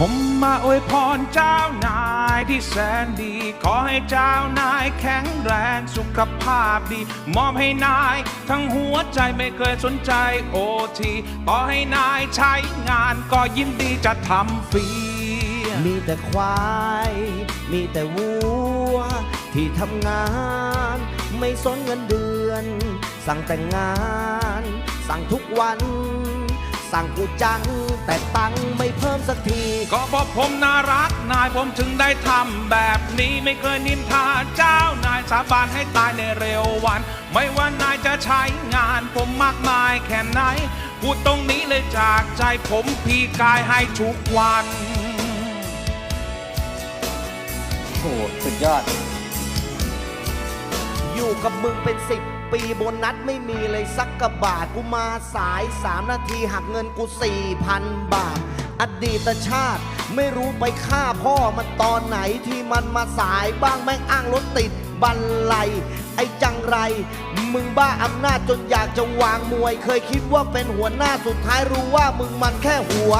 ผมมาอวยพรเจ้านายที่แสนดี ขอให้เจ้านายแข็งแรงสุขภาพดี มอบให้นาย ทั้งหัวใจไม่เคยสนใจโอทีต่อให้นายใช้งานก็ยินดีจะทำฟรี มีแต่ควาย มีแต่วัว ที่ทำงาน ไม่สนเงินเดือน สั่งแต่งงาน สั่งทุกวัน สั่งกูจังแต่ตังไม่เพิ่ม สักที ก็เพราะผมน่ารักนายผมถึงได้ทำแบบนี้ไม่เคยนินทาเจ้านายสาบานให้ตายในเร็ววัน ไม่ว่านายจะใช้งานผมมากมายแค่ไหน พูดตรงนี้เลยจากใจผมพี่กายให้ทุกวันโอ้โหสุดยอด อยู่กับมึงเป็นสิบปีโบนัสไม่มีเลยสักกระบาท กูมาสายสามนาทีหักเงินกูสี่พันบาท อดีตชาติ ไม่รู้ไปฆ่าพ่อมันตอนไหนที่มันมาสายบ้างแม่งอ้างรถติดบันไลไอ้จังไร มึงบ้าอำนาจจนอยากจะวางมวย เคยคิดว่าเป็นหัวหน้าสุดท้ายรู้ว่ามึงมันแค่หัว